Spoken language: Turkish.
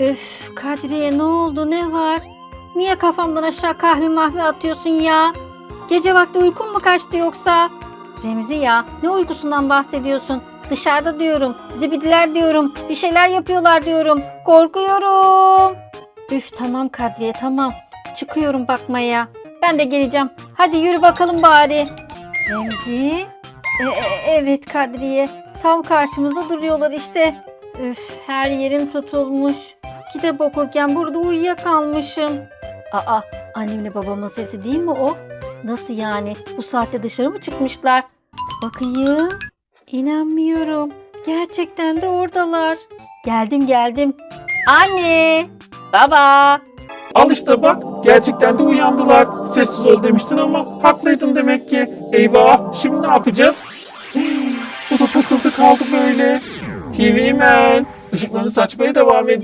Öf Kadriye ne oldu ne var? Niye kafamdan aşağı kahve mahve atıyorsun ya? Gece vakti uykun mu kaçtı yoksa? Remzi ya ne uykusundan bahsediyorsun? Dışarıda diyorum, zibidiler diyorum, bir şeyler yapıyorlar diyorum. Korkuyorum. Üf tamam Kadriye tamam. Çıkıyorum bakmaya. Ben de geleceğim. Hadi yürü bakalım bari. Remzi. E, e, evet Kadriye. Tam karşımızda duruyorlar işte. Üf her yerim tutulmuş. Kitap okurken burada uyuyakalmışım. Aa annemle babamın sesi değil mi o? Nasıl yani? Bu saatte dışarı mı çıkmışlar? Bakayım. İnanmıyorum. Gerçekten de oradalar. Geldim geldim. Anne. Baba. Al işte bak gerçekten de uyandılar. Sessiz ol demiştin ama haklıydın demek ki. Eyvah şimdi ne yapacağız? Bu da takıldı kaldı böyle. TV Man. Işıklarını saçmaya devam ediyor.